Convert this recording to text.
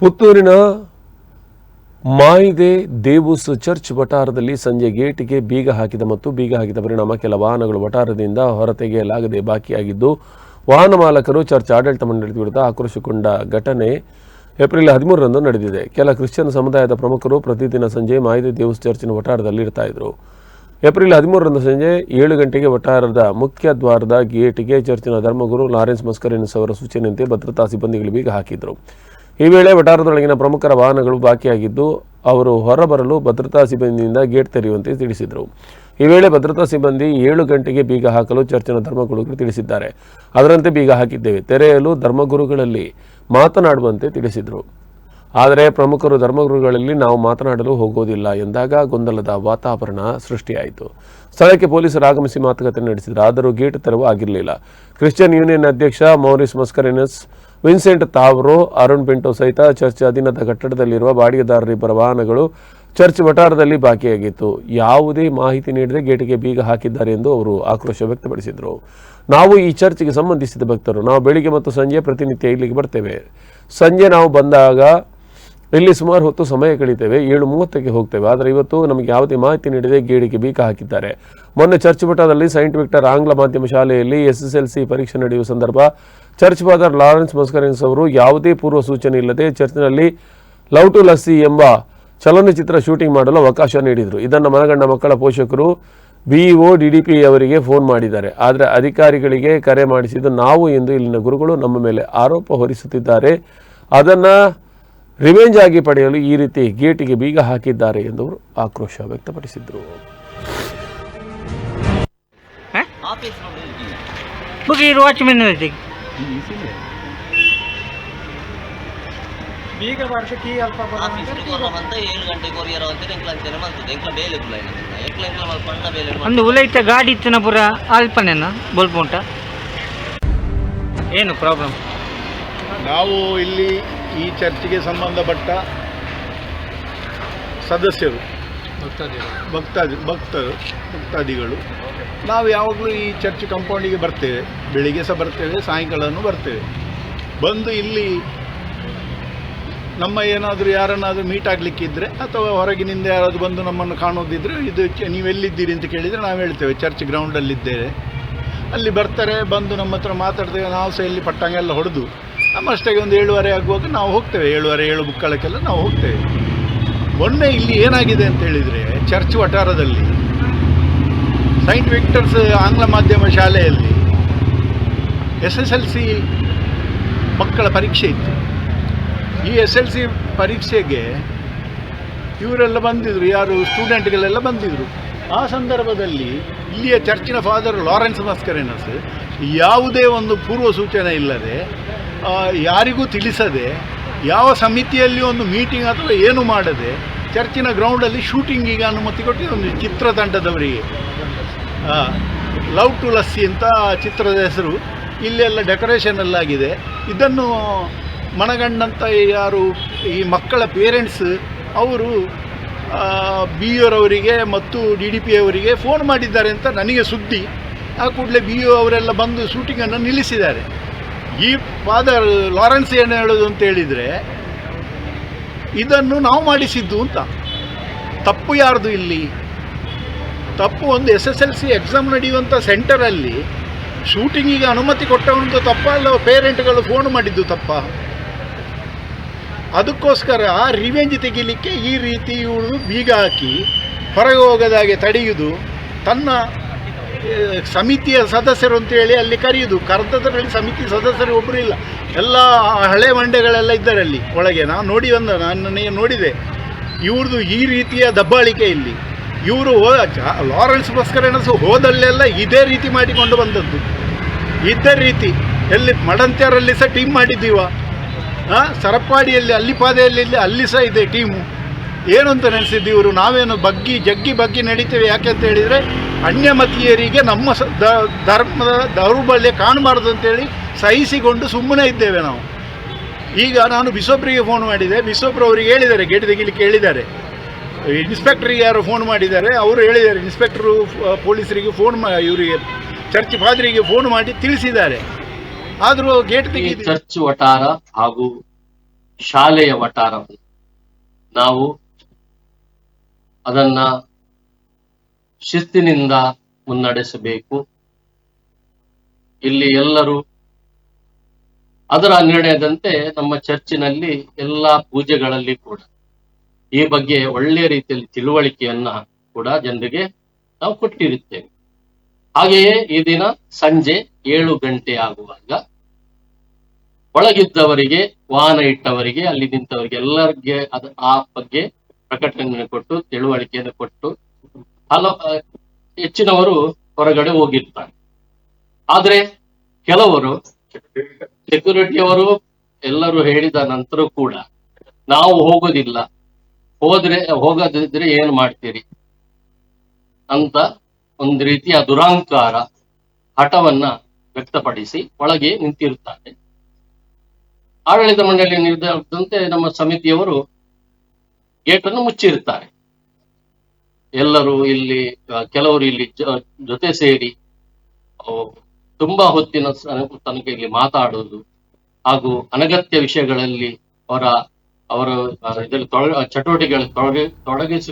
ಪುತ್ತೂರಿನ ಮಾಯಿದೆ ದೇವುಸ್ ಚರ್ಚ್ ವಟಾರದಲ್ಲಿ ಸಂಜೆ ಗೇಟಿಗೆ ಬೀಗ ಹಾಕಿದ ಮತ್ತು ಬೀಗ ಹಾಕಿದ ಪರಿಣಾಮ ಕೆಲ ವಾಹನಗಳು ವಟಾರದಿಂದ ಹೊರತೆಗೆಯಲಾಗದೆ ಬಾಕಿಯಾಗಿದ್ದು, ವಾಹನ ಮಾಲಕರು ಚರ್ಚ್ ಆಡಳಿತ ಮಂಡಳಿ ವಿರುದ್ಧ ಆಕ್ರೋಶಗೊಂಡ ಘಟನೆ ಏಪ್ರಿಲ್ ಹದಿಮೂರರಂದು ನಡೆದಿದೆ. ಕೆಲ ಕ್ರಿಶ್ಚಿಯನ್ ಸಮುದಾಯದ ಪ್ರಮುಖರು ಪ್ರತಿದಿನ ಸಂಜೆ ಮಾಯಿದೆ ದೇವಸ್ ಚರ್ಚಿನ ವಟಾರದಲ್ಲಿ ಇರ್ತಾ ಇದ್ರು. ಏಪ್ರಿಲ್ ಹದಿಮೂರರಂದು ಸಂಜೆ ಏಳು ಗಂಟೆಗೆ ವಟಾರದ ಮುಖ್ಯ ದ್ವಾರದ ಗೇಟಿಗೆ ಚರ್ಚಿನ ಧರ್ಮಗುರು ಲಾರೆನ್ಸ್ ಮಸ್ಕರಿನಸ್ ಅವರ ಸೂಚನೆಯಂತೆ ಭದ್ರತಾ ಸಿಬ್ಬಂದಿಗಳು ಬೀಗ ಹಾಕಿದ್ರು. ಈ ವೇಳೆ ವಠಾರದೊಳಗಿನ ಪ್ರಮುಖರ ವಾಹನಗಳು ಬಾಕಿಯಾಗಿದ್ದು, ಅವರು ಹೊರಬರಲು ಭದ್ರತಾ ಸಿಬ್ಬಂದಿಯಿಂದ ಗೇಟ್ ತೆರೆಯುವಂತೆ ತಿಳಿಸಿದರು. ಈ ವೇಳೆ ಭದ್ರತಾ ಸಿಬ್ಬಂದಿ ಏಳು ಗಂಟೆಗೆ ಬೀಗ ಹಾಕಲು ಚರ್ಚಿನ ಧರ್ಮಗುರುಗಳು ತಿಳಿಸಿದ್ದಾರೆ. ಅದರಂತೆ ಬೀಗ ಹಾಕಿದ್ದೇವೆ. ತೆರೆಯಲು ಧರ್ಮಗುರುಗಳಲ್ಲಿ ಮಾತನಾಡುವಂತೆ ತಿಳಿಸಿದರು. ಆದರೆ ಪ್ರಮುಖರು ಧರ್ಮಗುರುಗಳಲ್ಲಿ ನಾವು ಮಾತನಾಡಲು ಹೋಗೋದಿಲ್ಲ ಎಂದಾಗ ಗೊಂದಲದ ವಾತಾವರಣ ಸೃಷ್ಟಿಯಾಯಿತು. ಸ್ಥಳಕ್ಕೆ ಪೊಲೀಸರು ಆಗಮಿಸಿ ಮಾತುಕತೆ ನಡೆಸಿದರು. ಆದರೂ ಗೇಟ್ ತೆರವು ಆಗಿರಲಿಲ್ಲ. ಕ್ರಿಶ್ಚಿಯನ್ ಯೂನಿಯನ್ ಅಧ್ಯಕ್ಷ ಮೌರಿಸ್ ಮಸ್ಕರಿನಸ್ ವಿನ್ಸೆಂಟ್ ತಾವ್ರೋ, ಅರುಣ್ ಪಿಂಟೋ ಸಹಿತ ಚರ್ಚ್ ಅಧೀನದ ಕಟ್ಟಡದಲ್ಲಿರುವ ಬಾಡಿಗೆದಾರರಿಬ್ಬರ ವಾಹನಗಳು ಚರ್ಚ್ ವಠಾರದಲ್ಲಿ ಬಾಕಿಯಾಗಿತ್ತು. ಯಾವುದೇ ಮಾಹಿತಿ ನೀಡದೆ ಗೇಟಿಗೆ ಬೀಗ ಹಾಕಿದ್ದಾರೆ ಎಂದು ಅವರು ಆಕ್ರೋಶ ವ್ಯಕ್ತಪಡಿಸಿದರು. ನಾವು ಈ ಚರ್ಚ್ಗೆ ಸಂಬಂಧಿಸಿದ ಭಕ್ತರು. ನಾವು ಬೆಳಿಗ್ಗೆ ಮತ್ತು ಸಂಜೆ ಪ್ರತಿನಿತ್ಯ ಇಲ್ಲಿಗೆ ಬರ್ತೇವೆ. ಸಂಜೆ ನಾವು ಬಂದಾಗ ಇಲ್ಲಿ ಸುಮಾರು ಹೊತ್ತು ಸಮಯ ಕಳೀತೇವೆ. ಏಳು ಮೂವತ್ತಕ್ಕೆ ಹೋಗ್ತೇವೆ. ಆದರೆ ಇವತ್ತು ನಮಗೆ ಯಾವುದೇ ಮಾಹಿತಿ ನೀಡದೆ ಗೇಡಿಗೆ ಬೀಕ ಹಾಕಿದ್ದಾರೆ. ಮೊನ್ನೆ ಚರ್ಚ್ ಮಠದಲ್ಲಿ ಸೈಂಟ್ ವಿಕ್ಟರ್ ಆಂಗ್ಲ ಮಾಧ್ಯಮ ಶಾಲೆಯಲ್ಲಿ ಎಸ್ ಎಸ್ ಎಲ್ ಸಿ ಪರೀಕ್ಷೆ ನಡೆಯುವ ಸಂದರ್ಭ, ಚರ್ಚ್ ಫಾದರ್ ಲಾರೆನ್ಸ್ ಮಸ್ಕರೆನ್ಸ್ ಅವರು ಯಾವುದೇ ಪೂರ್ವ ಸೂಚನೆ ಇಲ್ಲದೆ ಚರ್ಚ್ನಲ್ಲಿ ಲವ್ ಟು ಲಸ್ಸಿ ಎಂಬ ಚಲನಚಿತ್ರ ಶೂಟಿಂಗ್ ಮಾಡಲು ಅವಕಾಶ ನೀಡಿದರು. ಇದನ್ನು ಮನಗಂಡ ಮಕ್ಕಳ ಪೋಷಕರು ಬಿಇಒ ಡಿಡಿಪಿ ಅವರಿಗೆ ಫೋನ್ ಮಾಡಿದ್ದಾರೆ. ಆದರೆ ಅಧಿಕಾರಿಗಳಿಗೆ ಕರೆ ಮಾಡಿಸಿದ್ದು ನಾವು ಎಂದು ಇಲ್ಲಿನ ಗುರುಗಳು ನಮ್ಮ ಮೇಲೆ ಆರೋಪ ಹೊರಿಸುತ್ತಿದ್ದಾರೆ. ಅದನ್ನು ರಿವೆಂಜ್ ಆಗಿ ಪಡೆಯಲು ಈ ರೀತಿ ಗೇಟಿಗೆ ಬೀಗ ಹಾಕಿದ್ದಾರೆ ಎಂದು ಅವರು ಆಕ್ರೋಶ ವ್ಯಕ್ತಪಡಿಸಿದರು. ಬುಗಿ ವರ್ಷಕ್ಕೆ ಅಲ್ಪ ಉಲೈತ ಗಾಡಿ ಇತ್ತಿನ ಪುರ ಅಲ್ಪನೆನ ಬಲ್ಪುಂಟ ಏನು ಪ್ರಾಬ್ಲಮ್ ನಾವು ಇಲ್ಲಿ ಈ ಚರ್ಚ್ಗೆ ಸಂಬಂಧಪಟ್ಟ ಸದಸ್ಯರು ಭಕ್ತಾದಿ ಭಕ್ತರು ಭಕ್ತಾದಿಗಳು ನಾವು ಯಾವಾಗಲೂ ಈ ಚರ್ಚ್ ಕಂಪೌಂಡಿಗೆ ಬರ್ತೇವೆ ಬೆಳಿಗ್ಗೆ ಸಹ ಬರ್ತೇವೆ ಸಾಯಂಕಾಲನೂ ಬರ್ತೇವೆ. ಬಂದು ಇಲ್ಲಿ ನಮ್ಮ ಏನಾದರೂ ಯಾರನ್ನಾದರೂ ಮೀಟ್ ಆಗಲಿಕ್ಕಿದ್ರೆ ಅಥವಾ ಹೊರಗಿನಿಂದ ಯಾರಾದರೂ ಬಂದು ನಮ್ಮನ್ನು ಕಾಣೋದಿದ್ದರೆ ಇದು ನೀವೆಲ್ಲಿದ್ದೀರಿ ನೀವು ಎಲ್ಲಿದ್ದೀರಿ ಅಂತ ಕೇಳಿದರೆ ನಾವು ಹೇಳ್ತೇವೆ ಚರ್ಚ್ ಗ್ರೌಂಡಲ್ಲಿದ್ದೇವೆ ಅಲ್ಲಿ ಬರ್ತಾರೆ ಬಂದು ನಮ್ಮ ಹತ್ರ ಮಾತಾಡ್ತೇವೆ ನಾವು ಸಹ ಇಲ್ಲಿ ಪಟ್ಟಂಗ ಎಲ್ಲ ಹೊಡೆದು ನಮ್ಮಷ್ಟಾಗಿ ಒಂದು ಏಳುವರೆ ಆಗುವಾಗ ನಾವು ಹೋಗ್ತೇವೆ. ಏಳುವರೆ, ಏಳು ಮುಕ್ಕಾಲಕ್ಕೆಲ್ಲ ನಾವು ಹೋಗ್ತೇವೆ. ಮೊನ್ನೆ ಇಲ್ಲಿ ಏನಾಗಿದೆ ಅಂತ ಹೇಳಿದರೆ, ಚರ್ಚ್ ವಠಾರದಲ್ಲಿ ಸೈಂಟ್ ವಿಕ್ಟರ್ಸ್ ಆಂಗ್ಲ ಮಾಧ್ಯಮ ಶಾಲೆಯಲ್ಲಿ ಎಸ್ ಎಸ್ ಎಲ್ ಸಿ ಮಕ್ಕಳ ಪರೀಕ್ಷೆ ಇತ್ತು. ಈ ಎಸ್ ಎಲ್ ಸಿ ಪರೀಕ್ಷೆಗೆ ಇವರೆಲ್ಲ ಬಂದಿದ್ರು, ಯಾರು ಸ್ಟೂಡೆಂಟ್ಗಳೆಲ್ಲ ಬಂದಿದ್ರು. ಆ ಸಂದರ್ಭದಲ್ಲಿ ಇಲ್ಲಿಯ ಚರ್ಚಿನ ಫಾದರ್ ಲಾರೆನ್ಸ್ ಮಸ್ಕರೇನಸ್ ಯಾವುದೇ ಒಂದು ಪೂರ್ವ ಸೂಚನೆ ಇಲ್ಲದೆ ಯಾರಿಗೂ ತಿಳಿಸದೆ ಯಾವ ಸಮಿತಿಯಲ್ಲಿ ಒಂದು ಮೀಟಿಂಗ್ ಅಥವಾ ಏನು ಮಾಡದೆ ಚರ್ಚಿನ ಗ್ರೌಂಡಲ್ಲಿ ಶೂಟಿಂಗಿಗೆ ಅನುಮತಿ ಕೊಟ್ಟಿದೆ ಒಂದು ಚಿತ್ರತಂಡದವರಿಗೆ ಲವ್ ಟು ಲಸ್ಸಿ ಅಂತ ಚಿತ್ರದ ಹೆಸರು ಇಲ್ಲೆಲ್ಲ ಡೆಕೋರೇಷನ್ ಆಗಿದೆ ಇದನ್ನು ಮನಗಂಡಂಥ ಯಾರು ಈ ಮಕ್ಕಳ ಪೇರೆಂಟ್ಸ್ ಅವರು ಬಿ ಅವರಿಗೆ ಮತ್ತು ಡಿ ಡಿ ಪಿ ಅವರಿಗೆ ಫೋನ್ ಮಾಡಿದ್ದಾರೆ ಅಂತ ನನಗೆ ಸುದ್ದಿ. ಆ ಕೂಡಲೇ ಬಿ ಒ ಅವರೆಲ್ಲ ಬಂದು ಶೂಟಿಂಗನ್ನು ನಿಲ್ಲಿಸಿದ್ದಾರೆ. ಈ ಫಾದರ್ ಲಾರೆನ್ಸ್ ಏನು ಹೇಳೋದು ಅಂತ ಹೇಳಿದರೆ ಇದನ್ನು ನಾವು ಮಾಡಿಸಿದ್ದು ಅಂತ. ತಪ್ಪು ಯಾರ್ದು ಇಲ್ಲಿ? ತಪ್ಪು ಒಂದು S S L C exam ನಡೆಯುವಂಥ ಸೆಂಟರಲ್ಲಿ ಶೂಟಿಂಗಿಗೆ ಅನುಮತಿ ಕೊಟ್ಟವಂತ ತಪ್ಪ ಅಲ್ಲ ಪೇರೆಂಟ್ಗಳು ಫೋನ್ ಮಾಡಿದ್ದು ತಪ್ಪ? ಅದಕ್ಕೋಸ್ಕರ ರಿವೆಂಜ್ ತೆಗಿಲಿಕ್ಕೆ ಈ ರೀತಿ ಇವಳು ಬೀಗ ಹಾಕಿ ಹೊರಗೆ ಹೋಗದಾಗೆ ತಡೆಯುವುದು ತನ್ನ ಆ, ಸಮಿತಿಯ ಸದಸ್ಯರು ಅಂತೇಳಿ ಅಲ್ಲಿ ಕರೆಯುವುದು ಕರೆದದ್ರಲ್ಲಿ ಸಮಿತಿ ಸದಸ್ಯರು ಒಬ್ಬರು ಇಲ್ಲ. ಎಲ್ಲ ಹಳೆ ಮಂಡೆಗಳೆಲ್ಲ ಇದ್ದಾರೆ ಅಲ್ಲಿ ಒಳಗೆ. ನಾನು ನೋಡಿ ಬಂದ, ನಾನು ನೋಡಿದೆ. ಇವ್ರದ್ದು ಈ ರೀತಿಯ ದಬ್ಬಾಳಿಕೆ ಇಲ್ಲಿ. ಇವರು ಲಾರೆನ್ಸ್ ಬಸ್ಕರೇನಸು ಹೋದಲ್ಲೆಲ್ಲ ಇದೇ ರೀತಿ ಮಾಡಿಕೊಂಡು ಬಂದದ್ದು. ಇದೇ ರೀತಿ. ಎಲ್ಲಿ ಮಡಂತ್ಯರಲ್ಲಿ ಸಹ ಟೀಮ್ ಮಾಡಿದ್ದೀವ. ಸರಪಾಡಿಯಲ್ಲಿ ಅಲ್ಲಿ ಪಾದೆಯಲ್ಲಿ ಅಲ್ಲಿ ಸಹ ಇದೆ ಟೀಮು ಏನು ಅಂತ ನೆನೆಸಿದ್ದು ಇವರು? ನಾವೇನು ಬಗ್ಗಿ ಜಗ್ಗಿ ಬಗ್ಗಿ ನಡೀತೇವೆ ಯಾಕೆ ಅಂತ ಹೇಳಿದರೆ ಅನ್ಯಮತೀಯರಿಗೆ ನಮ್ಮ ಸ ಧರ್ಮದ ದೌರ್ಬಲ್ಯ ಕಾಣಬಾರ್ದು ಅಂತೇಳಿ ಸಹಿಸಿಕೊಂಡು ಸುಮ್ಮನೆ ಇದ್ದೇವೆ ನಾವು. ಈಗ ನಾನು ಬಿಸೋಬ್ರಿಗೆ ಫೋನ್ ಮಾಡಿದೆ. ಬಿಸೋಬ್ರು ಅವರಿಗೆ ಹೇಳಿದ್ದಾರೆ ಗೇಟ್ ತೆಗಿಲಿಕ್ಕೆ ಹೇಳಿದ್ದಾರೆ. ಇನ್ಸ್ಪೆಕ್ಟ್ರಿಗೆ ಯಾರು ಫೋನ್ ಮಾಡಿದ್ದಾರೆ. ಅವರು ಹೇಳಿದ್ದಾರೆ ಇನ್ಸ್ಪೆಕ್ಟ್ರು ಪೊಲೀಸರಿಗೆ ಫೋನ್ ಮಾ ಇವರಿಗೆ ಚರ್ಚ್ ಫಾದರಿಗೆ ಫೋನ್ ಮಾಡಿ ತಿಳಿಸಿದ್ದಾರೆ. ಆದರೂ ಗೇಟ್ ತೆಗಿ ಚರ್ಚ್ ವಟಾರ ಹಾಗೂ ಶಾಲೆಯ ವಟಾರವನ್ನು ನಾವು ಅದನ್ನ ಶಿಸ್ತಿನಿಂದ ಮುನ್ನಡೆಸಬೇಕು. ಇಲ್ಲಿ ಎಲ್ಲರೂ ಅದರ ನಿರ್ಣಯದಂತೆ ನಮ್ಮ ಚರ್ಚಿನಲ್ಲಿ ಎಲ್ಲಾ ಪೂಜೆಗಳಲ್ಲಿ ಕೂಡ ಈ ಬಗ್ಗೆ ಒಳ್ಳೆಯ ರೀತಿಯಲ್ಲಿ ತಿಳುವಳಿಕೆಯನ್ನ ಕೂಡ ಜನರಿಗೆ ನಾವು ಕೊಟ್ಟಿರುತ್ತೇವೆ. ಹಾಗೆಯೇ ಈ ದಿನ ಸಂಜೆ ಏಳು ಗಂಟೆ ಆಗುವಾಗ ಒಳಗಿದ್ದವರಿಗೆ, ವಾಹನ ಇಟ್ಟವರಿಗೆ, ಅಲ್ಲಿ ನಿಂತವರಿಗೆ ಎಲ್ಲರಿಗೆ ಅದ ಆ ಬಗ್ಗೆ ಪ್ರಕಟಣೆ ಕೊಟ್ಟು, ತಿಳುವಳಿಕೆಯನ್ನು ಕೊಟ್ಟು, ಹಲ ಹೆಚ್ಚಿನವರು ಹೊರಗಡೆ ಹೋಗಿರ್ತಾರೆ. ಆದ್ರೆ ಕೆಲವರು ಸೆಕ್ಯೂರಿಟಿಯವರು ಎಲ್ಲರೂ ಹೇಳಿದ ನಂತರ ಕೂಡ ನಾವು ಹೋಗೋದಿಲ್ಲ. ಹೋದ್ರೆ, ಹೋಗದಿದ್ರೆ ಏನು ಮಾಡ್ತೀರಿ? ಅಂತ ಒಂದು ರೀತಿಯ ದುರಾಂಕಾರ, ಹಠವನ್ನ ವ್ಯಕ್ತಪಡಿಸಿ ಒಳಗೆ ನಿಂತಿರುತ್ತಾರೆ ಆಡಳಿತ ಮಂಡಳಿ ನಿರ್ಧಾರದಂತೆ ನಮ್ಮ ಸಮಿತಿಯವರು ಗೇಟನ್ನು ಮುಚ್ಚಿರುತ್ತಾರೆ. ಎಲ್ಲರೂ ಇಲ್ಲಿ ಕೆಲವರು ಇಲ್ಲಿ ಜೊತೆ ಸೇರಿ ತುಂಬಾ ಹೊತ್ತಿನ ತನಕ ಇಲ್ಲಿ ಮಾತಾಡುವುದು ಹಾಗೂ ಅನಗತ್ಯ ವಿಷಯಗಳಲ್ಲಿ ಅವರ ಅವರ ಇದರಲ್ಲಿ ತೊಡಗ ಚಟುವಟಿಕೆಗಳಲ್ಲಿ ತೊಡಗಿ